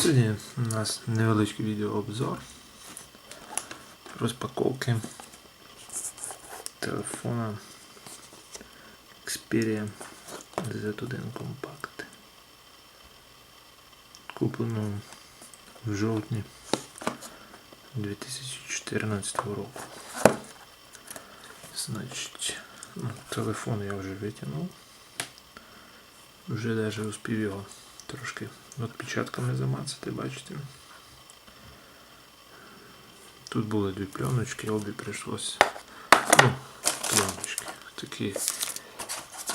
Сьогодні у нас невеличкий відеообзор розпаковки телефона Xperia Z1 Compact. Куплено в жовтні 2014 року. Значить, ну, телефон я вже витягнув. Вже навіть успів його Трошки відпечатками замацати, бачите. Тут були дві пленочки, обі прийшлося. Ну, пленочки. Такі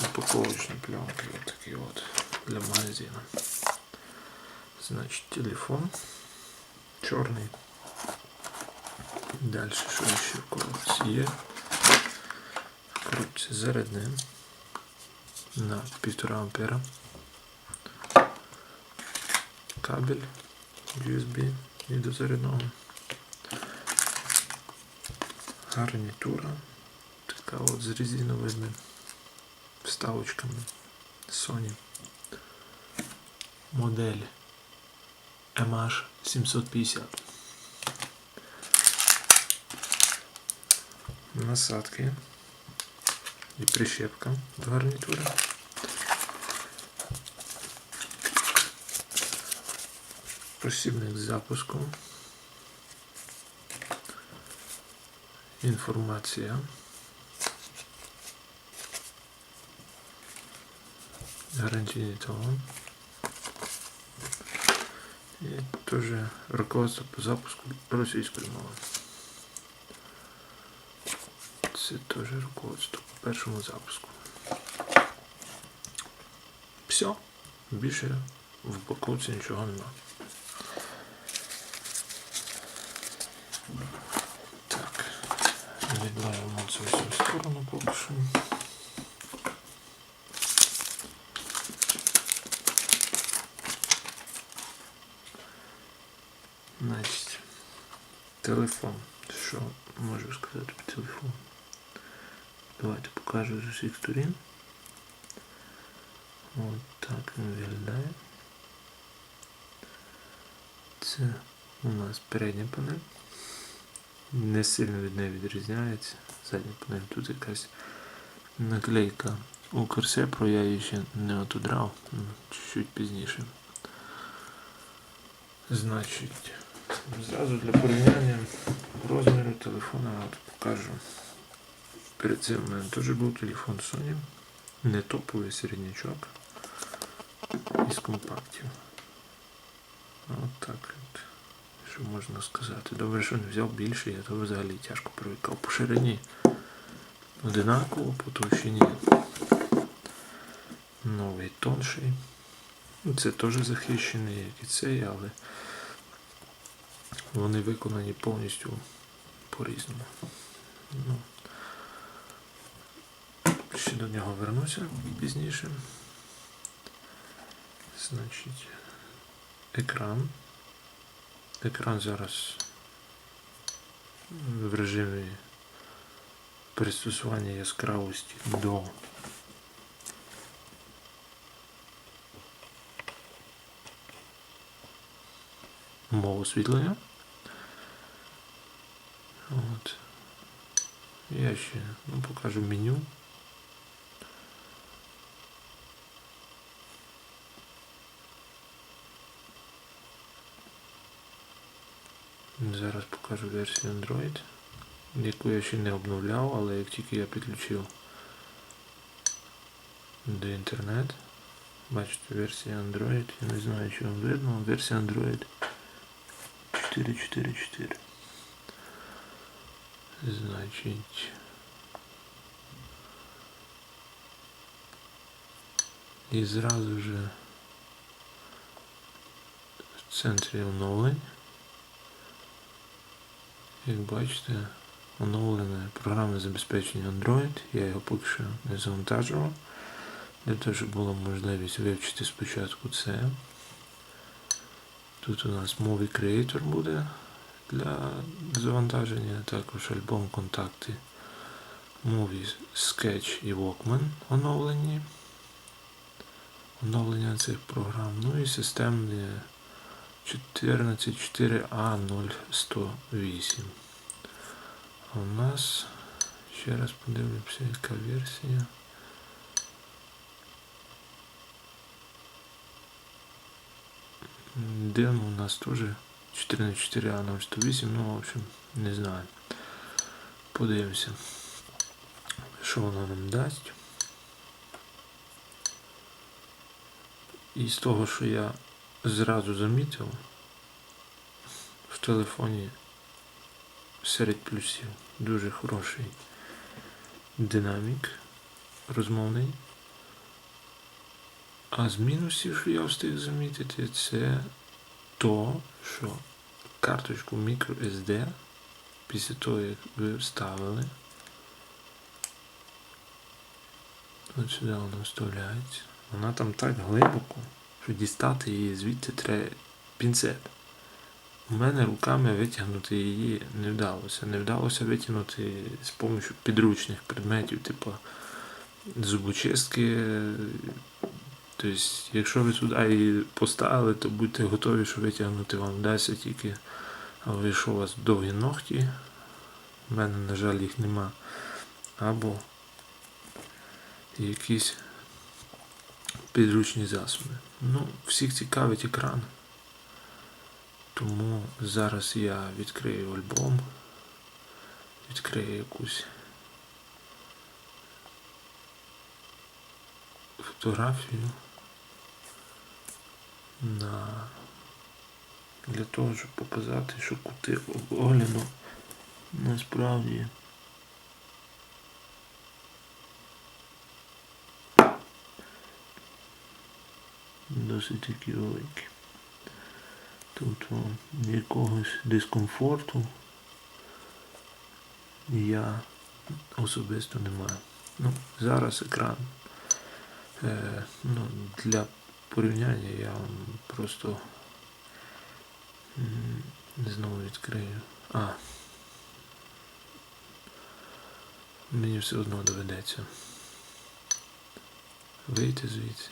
упаковочні пленки, такі от для магазину. Значить, телефон чорний. Далі що ще в коробці є? В зарядне на 1,5 ампера. Кабель USB і до зарядного. Гарнітура. Така от з резиновими вставочками Sony. Модель MH 750. Насадки і прищепка до гарнітури. Посібник запуску. Інформація. Гарантійний талон. І теж руководство по запуску російської мови. Це теж руководство по першому запуску. Все. Більше в упаковці нічого немає. відбавимо це в цю сторону поки що. Значить, телефон. Що можу сказати про телефон? Давайте покажу з усіх сторін. От так він виглядає. Це у нас передня панель. Не сильно від неї відрізняється. Задня панель тут якась наклейка Укрсепро, я її ще не отудрав, ну, чуть-чуть пізніше. Значить, зразу для порівняння розміру телефона от покажу. Перед цим у мене теж був телефон Sony, не топовий середнячок із компактів. От так от. Що можна сказати? Добре, що не взяв більше, я то взагалі тяжко привикав. По ширині одинаково, по товщині новий тонший. Це теж захищений, як і цей, але вони виконані повністю по-різному. Ну, ще до нього вернуся пізніше. Значить, екран. Екран зараз в режимі пристосування яскравості до мого освітлення. От. Я ще ну, покажу меню. Зараз покажу версію Android, яку я ще не обновляв, але як тільки я підключив до інтернет, бачите версія Android, я не знаю, чи вам видно, версія Android 4.4.4. Значить. І зразу же в центрі оновлень. Як бачите, оновлене програмне забезпечення Android. Я його поки що не завантажував. Для того, щоб була можливість вивчити спочатку це. Тут у нас Movie Creator буде для завантаження, також альбом контакти Movie Sketch і Walkman оновлені. Оновлення цих програм. Ну і системне 144A0108. А у нас, ще раз подивлюся, яка версія. М, Демо у нас теж 404A008, ну, в общем, не знаю. Подивимося, що воно нам дасть. І з того, що я зразу замітив, в телефоні серед плюсів. Дуже хороший динамік розмовний. А з мінусів, що я встиг замітити, це то, що карточку microSD після того, як ви вставили, от сюди вона вставляється, вона там так глибоко, що дістати її звідти треба пінцет. У мене руками витягнути її не вдалося. Не вдалося витягнути з допомогою підручних предметів, типу зубочистки. Тобто, якщо ви туди її поставили, то будьте готові, що витягнути вам вдасться тільки. Але якщо у вас довгі ногті, в мене, на жаль, їх нема. Або якісь підручні засоби. Ну, всіх цікавить екран. Тому зараз я відкрию альбом, відкрию якусь фотографію на для того, щоб показати, що кути огляду насправді досить такі великі. Тобто якогось дискомфорту я особисто не маю. Ну, зараз екран. Е, ну, для порівняння я вам просто знову відкрию. А. Мені все одно доведеться вийти звідси.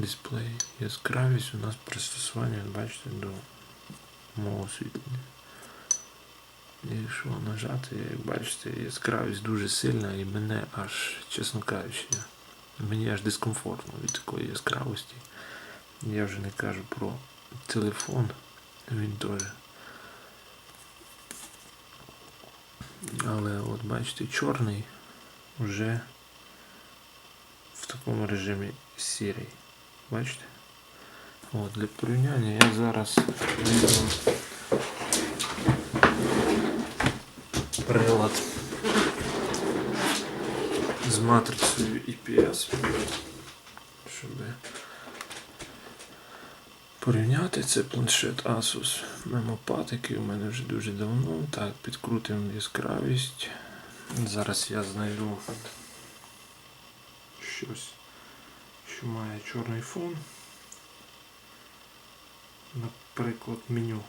Дисплей. Яскравість у нас пристосування, бачите, до мого освітлення. Якщо нажати, як бачите, яскравість дуже сильна і мене аж, чесно кажучи, мені аж дискомфортно від такої яскравості. Я вже не кажу про телефон, він теж. Але от бачите, чорний вже в такому режимі сірий. Бачите? От, для порівняння я зараз візьму прилад з матрицею IPS, щоб порівняти це планшет Asus Memopad, який у мене вже дуже давно. Так, підкрутимо яскравість. Зараз я знайду щось, що має чорний фон. Наприклад, меню.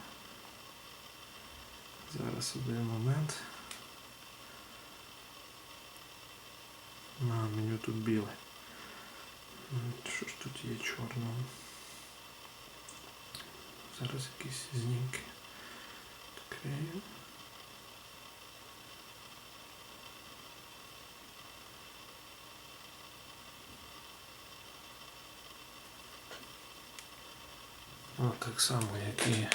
Зараз один момент. На меню тут біле. Що ж тут є чорного? Зараз якісь знімки. Відкрию. От так само, як і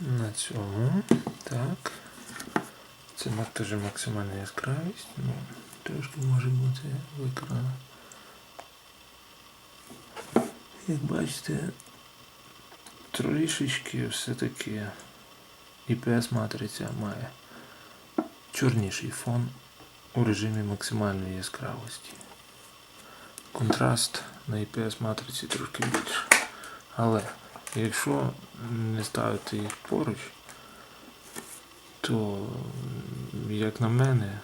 на цьому. Так. Це теж максимальна яскравість. Ну, трошки може бути виконано. Як бачите, трішечки все-таки IPS матриця має чорніший фон у режимі максимальної яскравості. Контраст на IPS матриці трошки більше. Але якщо не ставити їх поруч, то, як на мене,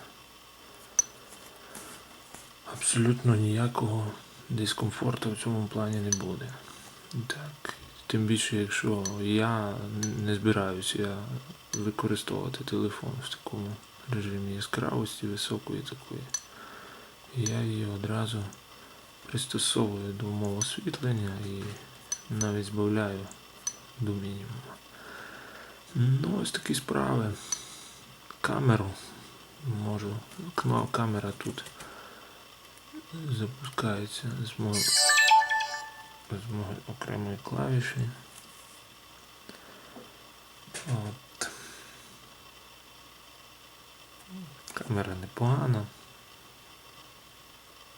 абсолютно ніякого дискомфорту в цьому плані не буде. Так. Тим більше, якщо я не збираюся використовувати телефон в такому режимі яскравості високої такої, я її одразу пристосовую до умов освітлення і навіть збавляю до мінімуму. Ну, ось такі справи. Камеру можу. Кно, камера тут запускається з мого, з мого окремої клавіші. От. Камера непогана.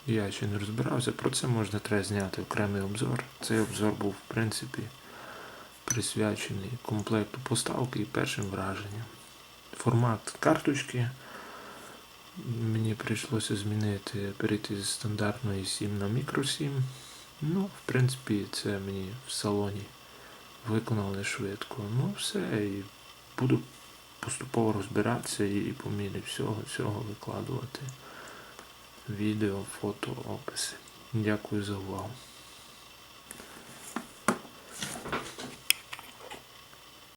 Я ще не розбирався, про це можна треба зняти окремий обзор. Цей обзор був, в принципі, присвячений комплекту поставки і першим враженням. Формат карточки мені прийшлося змінити, перейти з стандартної 7 на мікро 7. Ну, в принципі, це мені в салоні виконали швидко. Ну, все, і буду поступово розбиратися і по мірі всього цього викладувати відео, фото, описи. Дякую за увагу.